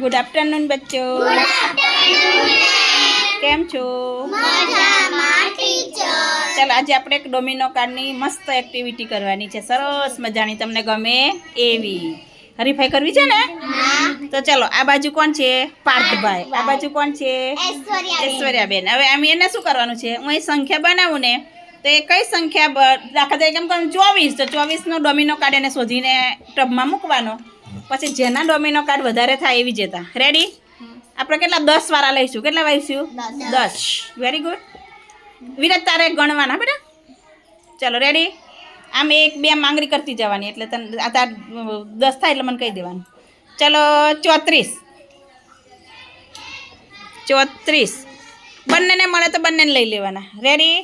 Good afternoon બચ્ચો. કેમ છો? ચાલો આજે આપણે એક ડોમિનો કાર્ડની મસ્ત એક્ટિવિટી કરવાની છે. સરસ મજાની તમને ગમે એવી. હરીફાઈ કરવી છે ને? તો ચાલો આ બાજુ કોણ છે? પાર્થભાઈ. આ બાજુ કોણ છે? ઐશ્વર્યાબેન. હવે આમ એને શું કરવાનું છે? હું અહીં સંખ્યા બનાવું ને તો એ કઈ સંખ્યા દાખલા તરીકે એમ કહું ચોવીસ તો ચોવીસનો ડોમિનો કાર્ડ એને શોધીને ટબમાં મૂકવાનો. પછી જેના ડોમિનો કાર્ડ વધારે થાય એવી જતા. રેડી આપણે કેટલા? દસ વાળા લઈશું. કેટલા વાઈશું? દસ. વેરી ગુડ વિરાજ તારે ગણવાના બેટા? ચાલો રેડી આમ એક બે માંગણી કરતી જવાની એટલે તને આ તાર દસ થાય એટલે મને કહી દેવાનું. ચલો ચોત્રીસ. ચોત્રીસ. બંનેને મળે તો બંનેને લઈ લેવાના. રેડી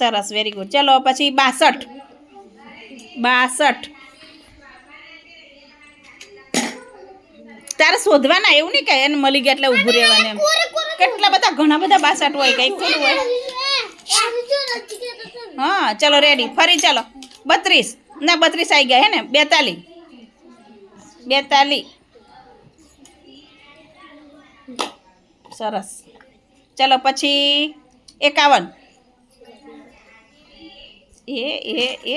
સરસ વેરી ગુડ ચલો પછી બાસઠ. બાસઠ. તારે શોધવાના એવું નહીં કે એને મળી ગયા એટલે ઊભું રહેવાનું એમ. કેટલા બધા ઘણા બધા બાસઠ હોય કંઈક થોડું હોય. હા ચલો રેડી ફરી ચાલો. બત્રીસ. ના બત્રીસ આવી ગયા હે ને? બેતાલી. બેતાલી. સરસ. ચલો પછી એકાવન. એ એ એ.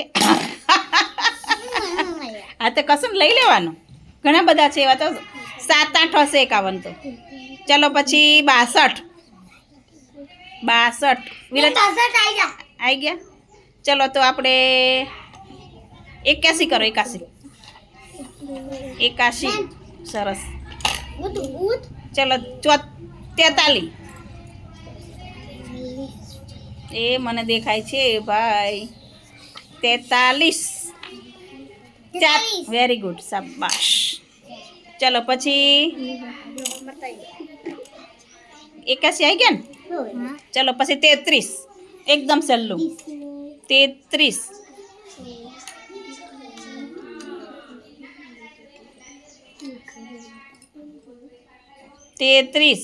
હા તો કશું લઈ લેવાનું. ઘણા બધા છે એવા તો સાત આઠ હશે એકાવન તો. ચલો પછી બાસઠ. બાસઠ. વિરત આવી ગયા? ચલો તો આપણે એક્યાસી કરો એકાસી એકાશી સરસ. ચલો ચો તેતાલી. એ મને દેખાય છે ભાઈ. તેતાલીસ. ચાર. વેરી ગુડ શાબાશ. ચલો પછી એકાસી આવી ગયા ને? ચલો પછી તેત્રીસ. એકદમ સહેલું. તેત્રીસ. તેત્રીસ.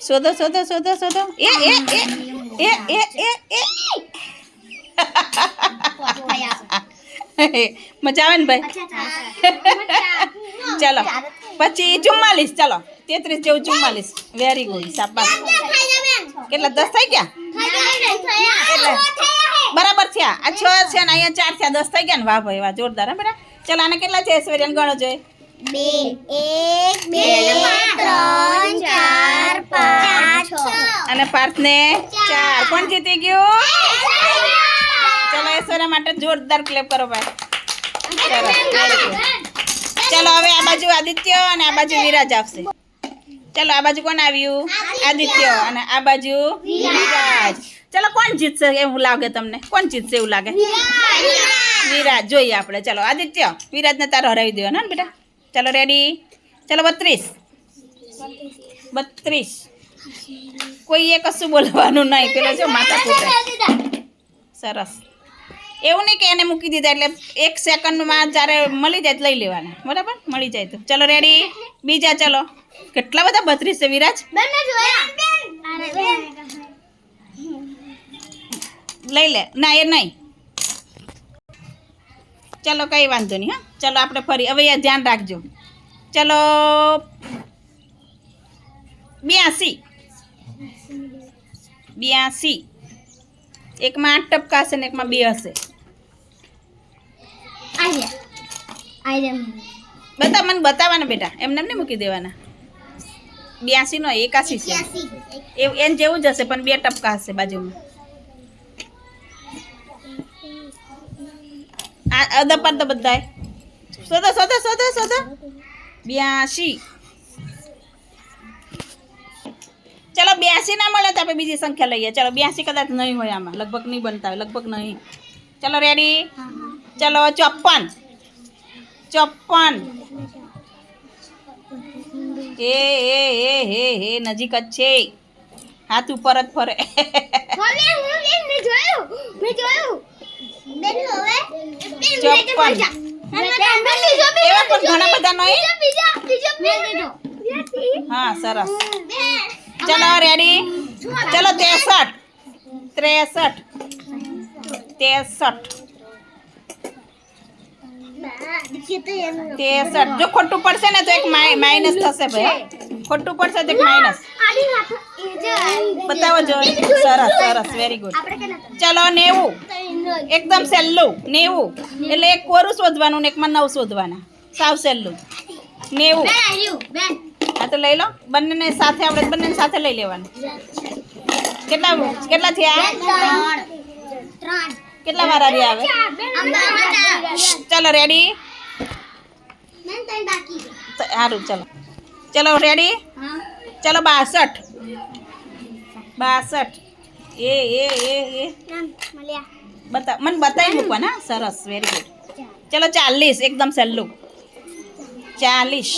શોધો શોધો શોધો શોધો. એ એ એ એ એ એ મજા આવે ને ભાઈ? ચાલો. પછી ચુમ્માલીસ ચાલો. તેત્રીસ જેવું ચુમ્માલીસ. વેરી ગુડ શાબાશ. કેટલા દસ થઈ ગયા? બરાબર થયા આ. છ છે ને અહીંયા ચાર થયા. દસ થઈ ગયા ને? વાહ ભાઈ વાહ જોરદાર હા બેટા. ચાલો આને કેટલા છે ઐશ્વર્યાને ગણો જોઈએ બે. એક બે ત્રણ ચાર પાંચ અને પાર્થ ને ચાર. કોણ જીતી ગયું? ચલો ઐશ્વર્યા માટે જોરદાર ક્લેપ કરો ભાઈ. ચલો. હવે આ બાજુ આદિત્ય અને આ બાજુ વિરાજ આવશે. ચલો આ બાજુ કોણ આવ્યું? આદિત્ય. અને આ બાજુ વિરાજ. ચલો કોણ જીતશે એવું લાગે તમને? કોણ જીતશે એવું લાગે? વિરાજ. જોઈએ આપણે. ચલો આદિત્ય વિરાજને તારો હરાવી દેવાનો ને બેટા. ચલો રેડી ચલો બત્રીસ. બત્રીસ. કોઈએ કશું બોલવાનું નહીં. પેલો જો માતા કૂટે સરસ. એવું નહીં કે એને મૂકી દીધા એટલે એક સેકન્ડમાં જ્યારે મળી જાય લઈ લેવાના. બરાબર? મળી જાય તો. ચલો રેડી બીજા ચલો. કેટલા બધા બત્રીસ છે વિરાજ? બંને લઈ લે. ના એ નહીં. ચલો કંઈ વાંધો નહીં હા. ચલો આપણે ફરી. હવે એ ધ્યાન રાખજો. ચલો. બ્યાસી. બ્યાસી. એકમાં આઠ ટપકા હશે ને એકમાં બે હશે. બતા મને બતાવવાના બેટા. એમને એમ નહીં મૂકી દેવાના. બ્યાસી નો એકાસી છે. એમ જેવું જ હશે પણ બે ટપકા હશે બાજુમાં. આ અદા પર તો બધાય. શોધો શોધો શોધો શોધો. બ્યાસી. ચલો બ્યાસી ના મળે તો આપણે બીજી સંખ્યા લઈએ. ચલો બ્યાસી કદાચ નહીં હોય આમાં. લગભગ નહીં બનતા હોય લગભગ નહીં. ચલો રેડી ચલો ચોપન ચોપન એ એ એ હે હે નજીક જ છે. હાથ ઉપર જ ફરે. મમ્મી હું બેન મેં જોયું મેં જોયું. બેન હવે. ચોપન. એવા પણ ઘણા બધા નહીં? હા સરસ. ચલો રેડી ચલો ત્રેસઠ ત્રેસઠ ત્રેસઠ તેસઠ જો ખોટું પડશે ને તો એક માઇ- માઇનસ થશે ભાઈ હા? ખોટું પડશે તો એક માઇનસ બતાવો જો સરસ સરસ વેરી ગુડ ચલો નેવું એકદમ સહેલું નેવું એટલે એક કોરું શોધવાનું ને એકમાં નવ શોધવાના. સાવ સહેલું નેવું। હા તો લઈ લો. બંનેને સાથે આપણે બંનેને સાથે લઈ લેવાનું. કેટલા કેટલા થયા? કેટલા વાર આવી? આવે ચલો રેડી સારું ચલો. ચલો રેડી ચલો બાસઠ. બાસઠ. એ એ એ એ. બતા મને બતાવી મૂકવાના? સરસ વેરી ગુડ ચલો ચાલીસ એકદમ સહેલું. ચાલીસ.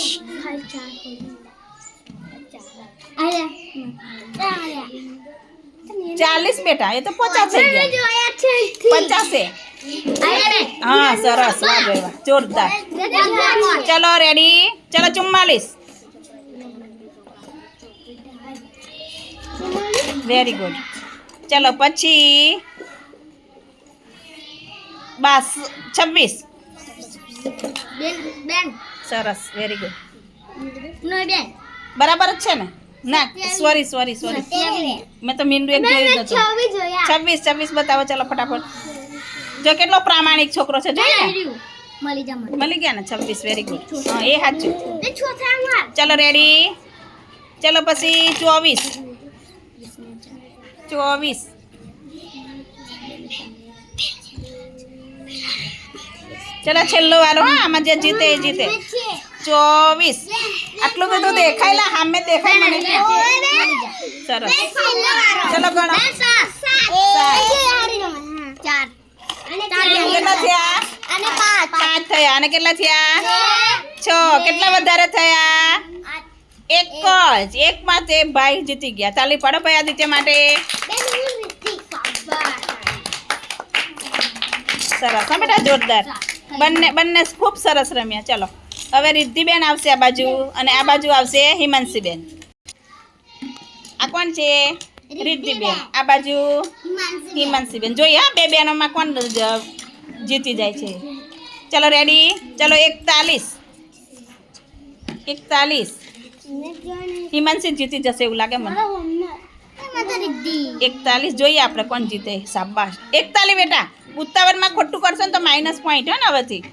ચાલીસ બેટા એ તો પચાસ થઈ ગયા પચાસે હા સરસ વાહ ભાઈ વાહ જોરદાર ચલો રેડી ચલો ચુમ્માલીસ વેરી ગુડ ચલો પછી બાસ છવ્વીસ સરસ વેરી ગુડ બરાબર જ છે ને ના સોરી સોરી સોરી મેં તો મીંડું એક જોયું નતું. છવ્વીસ છવ્વીસ બતાવો ચાલો ફટાફટ. જો કેટલો પ્રામાણિક છોકરો છે જોઈ મળી ગયા ને છવ્વીસ વેરી ગુડ હા એ સાચું ચલો રેડી ચલો પછી ચોવીસ. ચોવીસ. ચલો છેલ્લો વારો હા આમાં જે જીતે એ જીતે. ચોવીસ. આટલું બધું દેખાયેલા સામે દેખાય મને. સરસ ચલો. ગણો. કેટલા થયા? પાંચ. થયા. અને કેટલા થયા? છ. કેટલા વધારે થયા? એક જ. એકમાં તે ભાઈ જીતી ગયા. ચાલી પાડો ભાઈ આદિત્ય માટે. સરસ. હા બેટા જોરદાર. બંને બંને ખૂબ સરસ રમ્યા. ચલો. હવે રિદ્ધિબેન આવશે આ બાજુ અને આ બાજુ આવશે હિમાંશીબેન. આ કોણ છે? રિદ્ધિબેન. આ બાજુ હિમાંશીબેન. જોઈએ હા, બે બહેનોમાં કોણ જીતી જાય છે. ચલો રેડી ચલો એકતાલીસ. એકતાલીસ. હિમાંશી જીતી જશે એવું લાગે મને. એકતાલીસ. જોઈએ આપણે કોણ જીતે. શાબાશ. એકતાલીસ બેટા. ઉત્તાવળમાં ખોટું કરશો ને તો માઇનસ પોઈન્ટ હે ને હવેથી.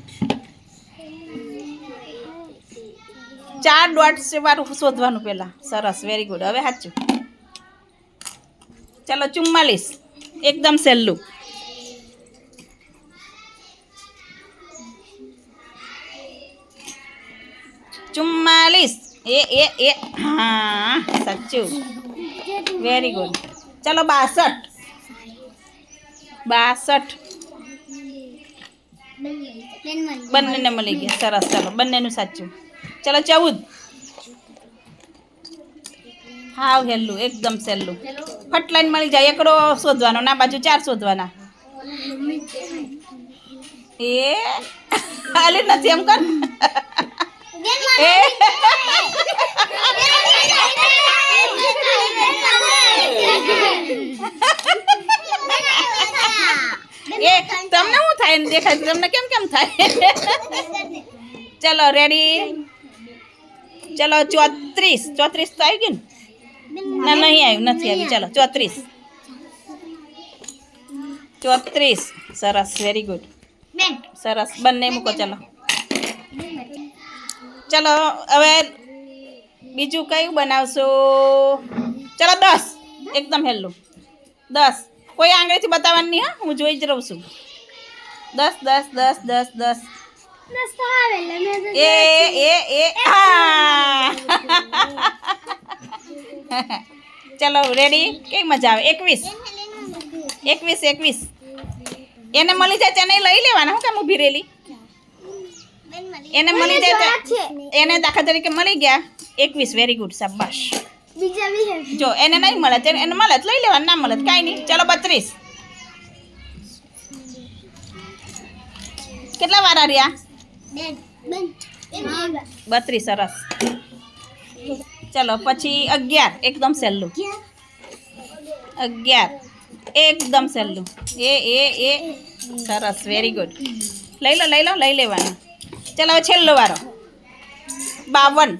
ચાર ડોટ વાળું શોધવાનું પહેલાં સરસ વેરી ગુડ હવે સાચું. ચાલો, ચુમ્માલીસ. એકદમ સહેલું ચુમ્માલીસ. એ એ એ. હા, સાચું. વેરી ગુડ ચાલો, બાસઠ. બાસઠ. બંનેને મળી ગયા. સરસ, ચાલો. બંનેનું સાચું. ચલો, ચૌદ. હાવ હેલું એકદમ સહેલું ફટલાઈન મળી જાય, એકડો શોધવાનો, ના, બાજુ ચાર શોધવાના. એ? હાલી નથી એમ કર. તમને શું થાય દેખાય? તમને કેમ કેમ થાય? ચલો રેડી ચલો ચોત્રીસ ચોત્રીસ તો આવી ગયું ને? ના નહીં આવ્યું નથી આવ્યું. ચલો ચોત્રીસ. ચોત્રીસ. સરસ વેરી ગુડ સરસ. બંને મૂકો ચલો. ચલો હવે બીજું કયું બનાવશો? ચલો દસ. એકદમ હેલ્લું. દસ. કોઈ આંગળીથી બતાવવાની હા. હું જોઈ જ રહું છું. દસ દસ દસ દસ દસ. એ એ એ ચલો રેડી કેવી મજા આવે એકવીસ એકવીસ એકવીસ એને મળી જાય તેને લઈ લેવાના હું કેમ ઊભી રહેલી એને મળી જાય એને દાખલા તરીકે મળી ગયા એકવીસ વેરી ગુડ શાબાશ જો એને નહીં મળે તેને એને મળે લઈ લેવાનું ના મળે કાંઈ નહીં ચલો બત્રીસ કેટલા વારા રહ્યા બત્રીસ, સરસ. ચલો, પછી અગિયાર, એકદમ સહેલું અગિયાર, એકદમ સહેલું એ એ એ. સરસ વેરી ગુડ લઈ લો લઈ લો, લઈ લેવાનું. ચાલો, હવે છેલ્લો વારો. બાવન.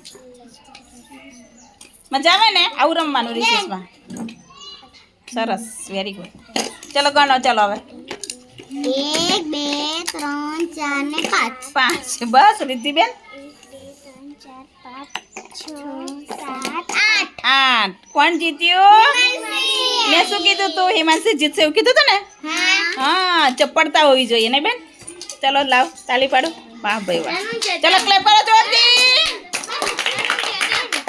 મજા આવે ને? આવું રમવાનું રિસેસમાં સરસ વેરી ગુડ ચલો, ગણો, ચલો, હવે. એક બે ત્રણ ચાર ને પાંચ. પાંચ. બસ રિદ્ધિબેન આઠ. કોણ જીત્યું? મેં શું કીધું તું? હિમાંશી જીતશે એવું કીધું તું ને? હા. હા ચપ્પડતા હોવી જોઈએ ને બેન? ચલો લાવ તાલી પાડો. વાહ ભાઈ વાહ. ચલો ક્લેપ કરો જોરથી.